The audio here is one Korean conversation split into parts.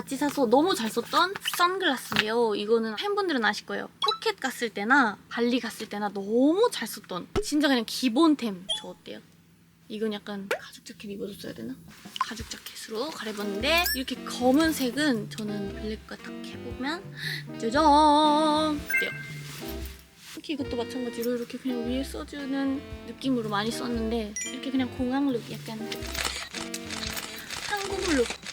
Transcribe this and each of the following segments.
같이 사서 너무 잘 썼던 선글라스인데요. 이거는 팬분들은 아실 거예요. 푸켓 갔을 때나 발리 갔을 때나 너무 잘 썼던 진짜 그냥 기본템. 저 어때요? 이건 약간 가죽 자켓 입어줬어야 되나? 가죽 자켓으로 갈아입었는데 이렇게 검은색은 저는 블랙과 딱 해보면 짜잔! 어때요? 이렇게 이것도 마찬가지로 이렇게 그냥 위에 써주는 느낌으로 많이 썼는데 이렇게 그냥 공항룩 약간 한국룩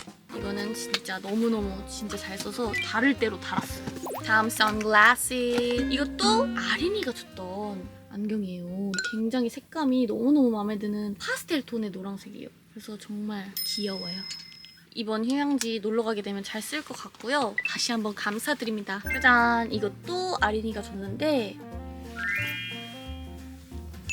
이거는 진짜 너무너무 진짜 잘 써서 다를 대로 달았어요. 다음 선글라스. 이것도 아린이가 줬던 안경이에요. 굉장히 색감이 너무너무 마음에 드는 파스텔 톤의 노란색이에요. 그래서 정말 귀여워요. 이번 휴양지 놀러 가게 되면 잘 쓸 것 같고요. 다시 한번 감사드립니다. 짜잔! 이것도 아린이가 줬는데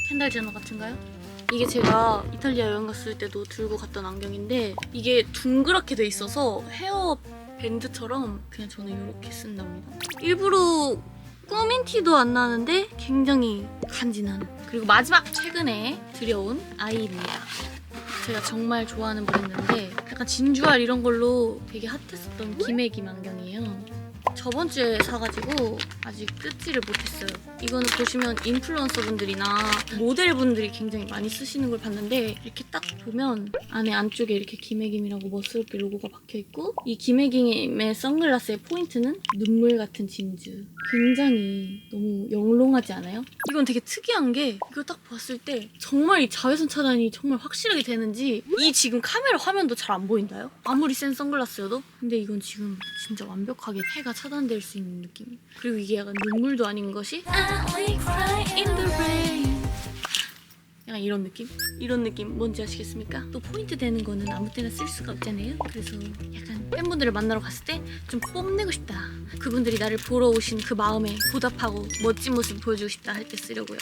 캔달 제너 같은가요? 이게 제가 이탈리아 여행 갔을 때도 들고 갔던 안경인데 이게 둥그랗게 돼 있어서 헤어 밴드처럼 그냥 저는 이렇게 쓴답니다. 일부러 꾸민 티도 안 나는데 굉장히 간지나는 그리고 마지막 최근에 들여온 아이입니다. 제가 정말 좋아하는 브랜드인데 약간 진주알 이런 걸로 되게 핫했었던 기메김 안경이에요. 저번 주에 사가지고 아직 뜯지를 못했어요. 이거는 보시면 인플루언서 분들이나 모델 분들이 굉장히 많이 쓰시는 걸 봤는데 이렇게 딱 보면 안에 안쪽에 이렇게 기메김이라고 멋스럽게 로고가 박혀 있고 이 기메김의 선글라스의 포인트는 눈물 같은 진주. 굉장히 너무 영 롱하지 않아요? 이건 되게 특이한 게 이거 딱 봤을 때 정말 이 자외선 차단이 정말 확실하게 되는지 이 지금 카메라 화면도 잘 안 보인다요? 아무리 센 선글라스여도 근데 이건 지금 진짜 완벽하게 해가 차단될 수 있는 느낌 그리고 이게 약간 눈물도 아닌 것이 약간 이런 느낌? 이런 느낌 뭔지 아시겠습니까? 또 포인트 되는 거는 아무 때나 쓸 수가 없잖아요 그래서 약간 팬분들을 만나러 갔을 때 좀 뽐내고 싶다 그분들이 나를 보러 오신 그 마음에 보답하고 멋진 모습 보여주고 싶다 할 때 쓰려고요